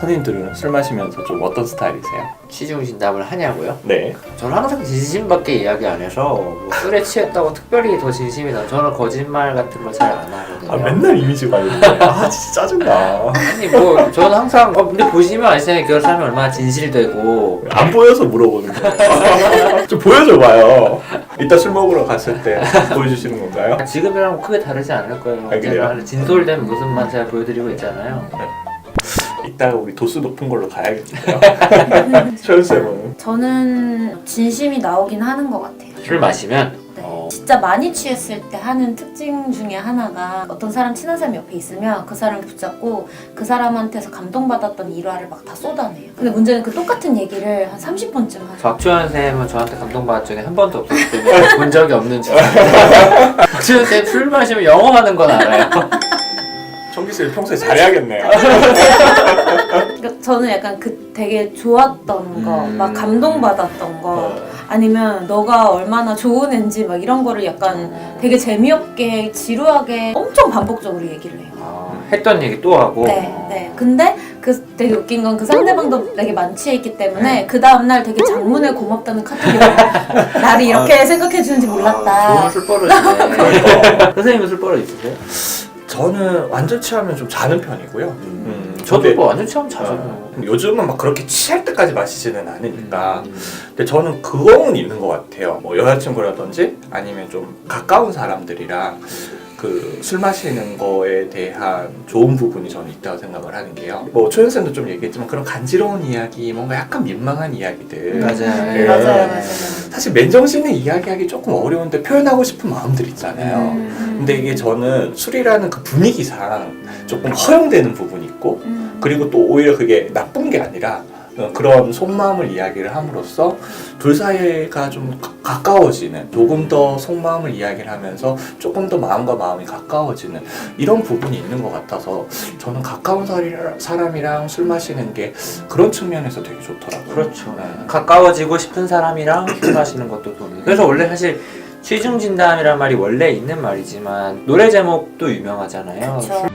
선생님들은 술 마시면서 좀 어떤 스타일이세요? 취중 진담을 하냐고요? 네. 저는 항상 진심밖에 이야기 안 해서 뭐 술에 취했다고 특별히 더 진심이 나. 저는 거짓말 같은 걸 잘 안 하거든요. 아 맨날 이미지 관리네. 아 진짜 짜증나. 아니 뭐 저는 항상 어, 근데 보시면 아시잖아요 그 사람이 얼마나 진실되고 안 보여서 물어보는 거예요. 좀 보여줘봐요. 이따 술 먹으러 갔을 때 보여주시는 건가요? 지금이랑 크게 다르지 않을 거예요. 아, 그래요? 언제나 진솔된 모습만 제가 보여드리고 있잖아요. 이따가 우리 도수 높은 걸로 가야겠네요. 최현 쌤은 저는 진심이 나오긴 하는 것 같아요. 술 마시면 네. 어, 진짜 많이 취했을 때 하는 특징 중에 하나가 어떤 사람 친한 사람이 옆에 있으면 그 사람을 붙잡고 그 사람한테서 감동받았던 일화를 막 다 쏟아내요. 근데 문제는 그 똑같은 얘기를 한 30번쯤 하죠. 박주현 쌤은 저한테 감동받은 적이 한 번도 없었기 때문에 본 적이 없는 줄. 박주현 쌤 술 마시면 영어 하는 건 알아요. 청기 쌤 평소에 잘해야겠네요. 그러니까 저는 약간 그 되게 좋았던 거, 음. 막 감동받았던 거, 아니면 너가 얼마나 좋은 애인지 막 이런 거를 약간 되게 재미없게 지루하게 엄청 반복적으로 얘기를 해요. 아, 했던 얘기 또 하고. 네, 네. 근데 그 되게 웃긴 건 그 상대방도 되게 만취해 있기 때문에 그 다음 날 되게 장문에 고맙다는 카톡이 와요. 나를 이렇게 생각해 주는지 몰랐다. 술 버릇이네. 선생님은 술 버릇 있으세요? 저는 완전 취하면 좀 자는 편이고요. 음, 저도 근데- 뭐 완전 취하면 자죠. 어, 요즘은 막 그렇게 취할 때까지 마시지는 않으니까. 음. 근데 저는 그거는 있는 것 같아요. 뭐 여자친구라든지 아니면 좀 가까운 사람들이랑 그 술 마시는 거에 대한 좋은 부분이 저는 있다고 생각을 하는 게요. 뭐 초연 쌤도 좀 얘기했지만 그런 간지러운 이야기, 뭔가 약간 민망한 이야기들. 맞아요. 네. 맞아요, 맞아요. 사실 맨정신에 이야기하기 조금 어려운데 표현하고 싶은 마음들 있잖아요. 음. 근데 이게 저는 술이라는 그 분위기상 조금 허용되는 부분이 있고 음. 그리고 또 오히려 그게 나쁜 게 아니라 어, 그런 속마음을 이야기를 함으로써 둘 사이가 좀 가- 가까워지는 조금 더 속마음을 이야기를 하면서 조금 더 마음과 마음이 가까워지는 이런 부분이 있는 것 같아서 저는 가까운 사람이랑 술 마시는 게 그런 측면에서 되게 좋더라고요. 그렇죠. 네. 가까워지고 싶은 사람이랑 술 마시는 것도 도움이. 그래서 원래 사실 취중 진담이란 말이 원래 있는 말이지만 노래 제목도 유명하잖아요. 그쵸.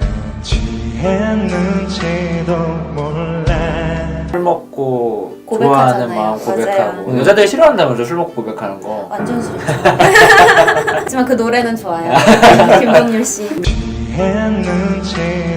취했는지도 몰라 술 먹고 고백하잖아요. 좋아하는 마음 고백하고 맞아요. 여자들이 싫어한다면서 술 먹고 고백하는 거. 완전 싫어. 하지만 그 노래는 좋아요. 김동률 씨.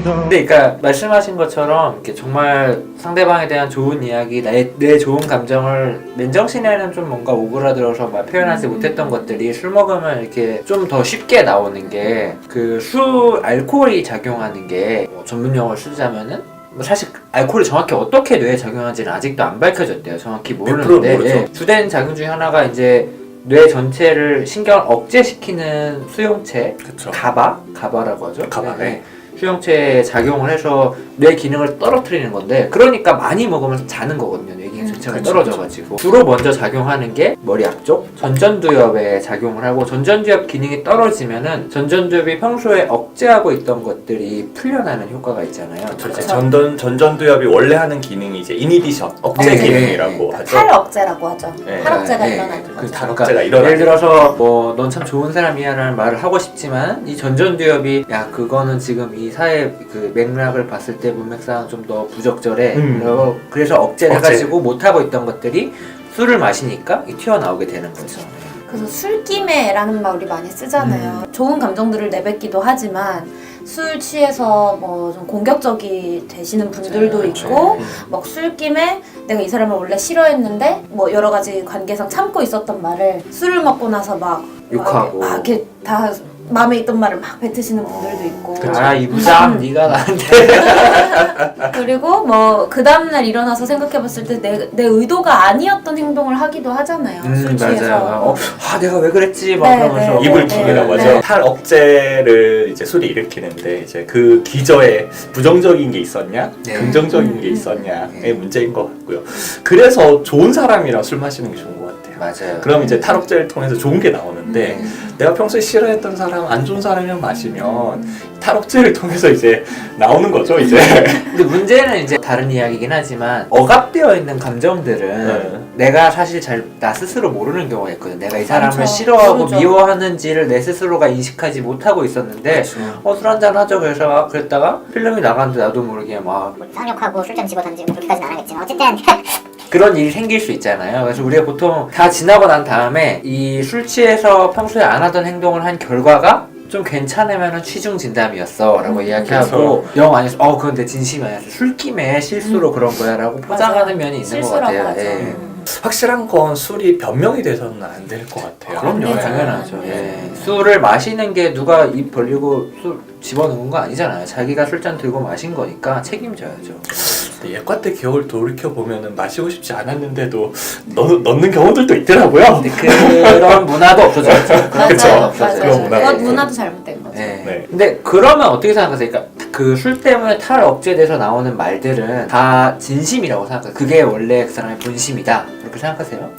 근데 그러니까 말씀하신 것처럼 이렇게 정말 상대방에 대한 좋은 이야기, 내, 내 좋은 감정을 맨정신에는 좀 뭔가 오그라들어서 막 표현하지 음. 못했던 것들이 술 먹으면 이렇게 좀 더 쉽게 나오는 게 그 술 알코올이 작용하는 게뭐 전문 용어를 쓰자면은 뭐 사실 알코올이 정확히 어떻게 뇌에 작용하는지는 아직도 안 밝혀졌대요. 정확히 모르는데 모르죠. 예, 주된 작용 중에 하나가 이제 뇌 전체를 신경을 억제시키는 수용체 그렇죠. 가바? 가바라고 하죠. 가바, 네. 수용체에 작용을 해서 뇌 기능을 떨어뜨리는 건데 그러니까 많이 먹으면 자는 거거든요. 뇌 기능 음, 자체가 그쵸, 떨어져가지고 주로 먼저 작용하는 게 머리 앞쪽 전전두엽에 작용을 하고 전전두엽 기능이 떨어지면은 전전두엽이 평소에 억제하고 있던 것들이 풀려나는 효과가 있잖아요. 그렇죠. 그쵸. 전전 전전두엽이 원래 하는 기능이 이제 이니비션 억제 네. 기능이라고 하죠. 탈 억제라고 하죠. 네. 탈 억제가 네. 일어나는 그 거죠. 탈 그러니까 억제가 일어나는 예를 들어서 뭐 넌 참 좋은 사람이야라는 말을 하고 싶지만 이 전전두엽이 야 그거는 지금 이 사회 그 맥락을 봤을 때 문맥상 좀 더 부적절해. 음. 그래서- 그래서 억제를 억제. 해가지고 못 하고 있던 것들이 술을 마시니까 이 튀어나오게 되는 거죠. 그래서 술김에라는 말 우리 많이 쓰잖아요. 좋은 감정들을 내뱉기도 하지만 술 취해서 뭐 좀 공격적이 되시는 분들도 그렇죠. 있고 음. 막 술김에 내가 이 사람을 원래 싫어했는데 뭐 여러 가지 관계상 참고 있었던 말을 술을 먹고 나서 막 욕하고. 막 이렇게 다 마음에 있던 말을 막 뱉으시는 분들도 있고 아 이부장 음. 네가 나한테 그리고 뭐 그 다음날 일어나서 생각해봤을 때 내 내 의도가 아니었던 행동을 하기도 하잖아요 술 취해서 음, 맞아요. 어, 아 내가 왜 그랬지 막 네, 그러면서 네. 이불 네, 킥이라고 네. 하죠. 탈 억제를 이제 술이 일으키는데 이제 그 기저에 부정적인 게 있었냐, 네. 긍정적인 게 있었냐의 문제인 것 같고요. 그래서 좋은 사람이랑 술 마시는 게 좋은 것 같아요. 맞아요. 그럼 이제 탈옥제를 통해서 좋은 게 나오는데 음. 내가 평소에 싫어했던 사람, 안 좋은 사람이랑 마시면 탈옥제를 통해서 이제 나오는 거죠, 이제. 근데 문제는 이제 다른 이야기긴 하지만 억압되어 있는 감정들은 네. 내가 사실 잘 나 스스로 모르는 경우가 있거든. 내가 이 사람을 그렇죠. 싫어하고 모르죠. 미워하는지를 내 스스로가 인식하지 못하고 있었는데 어술 한잔 하자 그래서 막 그랬다가 필름이 나갔는데 나도 모르게 막뭐 쌍욕하고 술잔 집어던지고 그렇게까지는 안 하겠지만 어쨌든 그런 일이 생길 수 있잖아요. 그래서 우리가 보통 다 지나고 난 다음에 이 술 취해서 평소에 안 하던 행동을 한 결과가 좀 괜찮으면 취중 진담이었어 라고 음, 이야기하고 영 아니었어 어 그건 내 진심이 아니었어 술김에 실수로 그런 거야 라고 포장하는 면이 있는 것 실수라고 같아요 하죠. 예. 음. 확실한 건 술이 변명이 돼서는 안 될 것 같아요. 그럼요 네, 당연하죠 네. 예. 술을 마시는 게 누가 입 벌리고 술 집어넣은 거 아니잖아요 자기가 술잔 들고 마신 거니까 책임져야죠 근데 예과 때 기억을 돌이켜 보면은 마시고 싶지 않았는데도 넣, 넣는 경우들도 있더라고요. 근데 그런 문화도 없어졌죠 그런 그쵸. 맞아요, 문화도 없어졌죠. 그런. 문화도 그건. 문화도 잘못된 거죠. 네. 네. 근데 그러면 어떻게 생각하세요? 그러니까 그 술 때문에 탈 억제돼서 나오는 말들은 다 진심이라고 생각해요. 그게 원래 그 사람의 본심이다. 그렇게 생각하세요?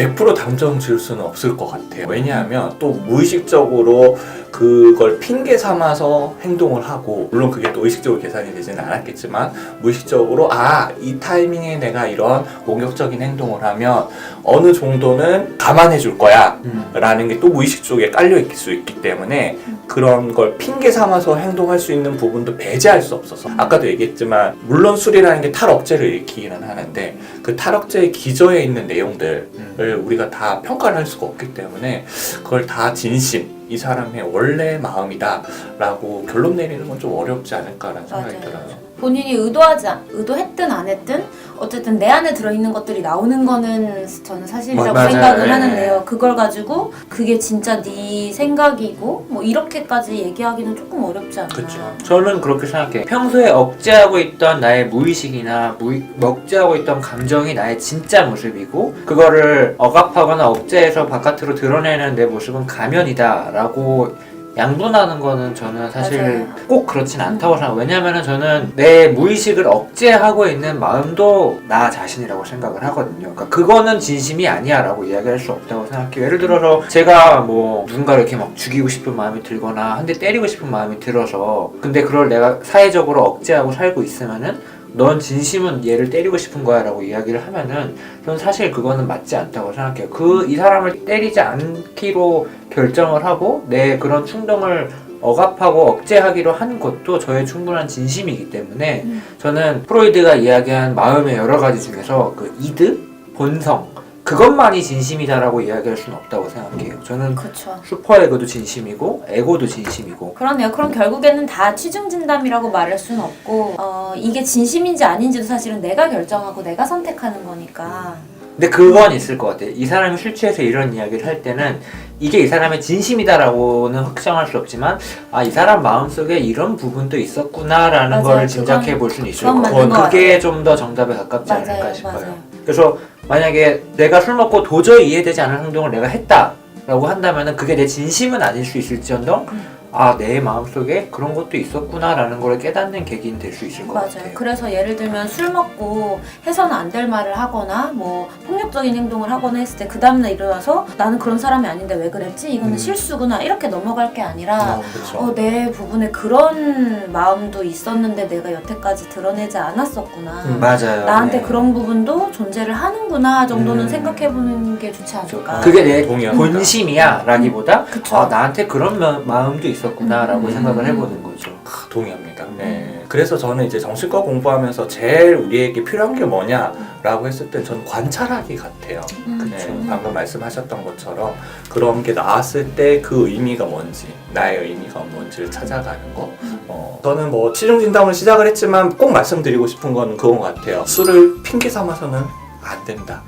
100% 당정 지을 수는 없을 것 같아요. 왜냐하면 또 무의식적으로 그걸 핑계 삼아서 행동을 하고 물론 그게 또 의식적으로 계산이 되지는 않았겠지만 무의식적으로 아 이 타이밍에 내가 이런 공격적인 행동을 하면 어느 정도는 감안해 줄 거야 음. 라는 게 또 무의식 쪽에 깔려 있을 수 있기 때문에 그런 걸 핑계 삼아서 행동할 수 있는 부분도 배제할 수 없어서 아까도 얘기했지만 물론 술이라는 게 탈억제를 일으키기는 하는데 그 탈억제의 기저에 있는 내용들을 우리가 다 평가를 할 수가 없기 때문에 그걸 다 진심 이 사람의 원래 마음이다 라고 결론 내리는 건 좀 어렵지 않을까라는 생각이 맞아요. 들어요 본인이 의도하지 않, 의도했든 안 했든 어쨌든 내 안에 들어있는 것들이 나오는 거는 저는 사실이라고 맞아요. 생각을 네. 하는데요. 그걸 가지고 그게 진짜 네 생각이고 뭐 이렇게까지 얘기하기는 조금 어렵지 않나. 그쵸. 저는 그렇게 생각해요. 평소에 억제하고 있던 나의 무의식이나 무의, 억제하고 있던 감정이 나의 진짜 모습이고 그거를 억압하거나 억제해서 바깥으로 드러내는 내 모습은 가면이다라고 양분하는 거는 저는 사실 맞아요. 꼭 그렇진 않다고 생각해요. 왜냐면은 저는 내 무의식을 억제하고 있는 마음도 나 자신이라고 생각을 하거든요. 그러니까 그거는 진심이 아니야 라고 이야기할 수 없다고 생각해요. 예를 들어서 제가 뭐 누군가를 이렇게 막 죽이고 싶은 마음이 들거나 한 대 때리고 싶은 마음이 들어서 근데 그걸 내가 사회적으로 억제하고 살고 있으면은 넌 진심은 얘를 때리고 싶은 거야 라고 이야기를 하면은 저는 사실 그거는 맞지 않다고 생각해요. 그 이 사람을 때리지 않기로 결정을 하고 내 그런 충동을 억압하고 억제하기로 한 것도 저의 충분한 진심이기 때문에 음. 저는 프로이드가 이야기한 마음의 여러 가지 중에서 그 이드, 본성 그것만이 진심이다라고 이야기할 수는 없다고 생각해요. 저는 그렇죠. 슈퍼에고도 진심이고 에고도 진심이고 그러네요. 그럼 결국에는 다 취중 진담이라고 말할 수는 없고 어, 이게 진심인지 아닌지도 사실은 내가 결정하고 내가 선택하는 거니까. 근데 그건 있을 것 같아요. 이 사람이 술 취해서 이런 이야기를 할 때는 이게 이 사람의 진심이다라고는 확정할 수 없지만 아 이 사람 마음속에 이런 부분도 있었구나라는 맞아요. 걸 짐작해 볼 수는 있을 그건 것 맞는. 것 그게 좀 더 정답에 가깝지 않을까 맞아요, 싶어요. 맞아요. 그래서 만약에 내가 술 먹고 도저히 이해되지 않은 행동을 내가 했다라고 한다면은 그게 내 진심은 아닐 수 있을지언정 음. 아 내 마음속에 그런 것도 있었구나라는 걸 깨닫는 계기는 될 수 있을 것 맞아요. 같아요. 그래서 예를 들면 술 먹고 해서는 안 될 말을 하거나 뭐 폭력 적인 행동을 하거나 했을 때 그 다음날 일어나서 나는 그런 사람이 아닌데 왜 그랬지? 이거는 음. 실수구나 이렇게 넘어갈 게 아니라 어. 어, 내 부분에 그런 마음도 있었는데 내가 여태까지 드러내지 않았었구나. 음, 맞아요. 나한테 네. 그런 부분도 존재를 하는구나 정도는 음. 생각해보는 게 좋지 않을까. 그게 내 동의합니다. 본심이야 라기보다 그쵸. 아 나한테 그런 마, 마음도 있었구나라고 음. 생각을 해보는 거죠 아, 동의합니다. 네. 그래서 저는 이제 정신과 공부하면서 제일 우리에게 필요한 게 뭐냐라고 했을 땐 저는 관찰하기 같아요. 음. 네, 방금 말씀하셨던 것처럼 그런 게 나왔을 때 그 의미가 뭔지 나의 의미가 뭔지를 찾아가는 거. 어, 저는 뭐 치중 진담을 시작을 했지만 꼭 말씀드리고 싶은 건 그건 것 같아요. 술을 핑계 삼아서는 안 된다.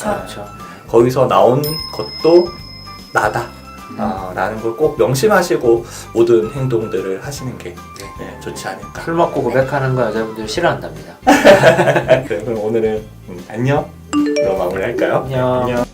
그렇죠 거기서 나온 것도 나다. 아, 라는 걸 꼭 명심하시고 모든 행동들을 하시는 게 네, 좋지 않을까. 술 먹고 고백하는 거 여자분들 싫어한답니다 그럼 오늘은 음, 안녕. 그럼 마무리할까요? 안녕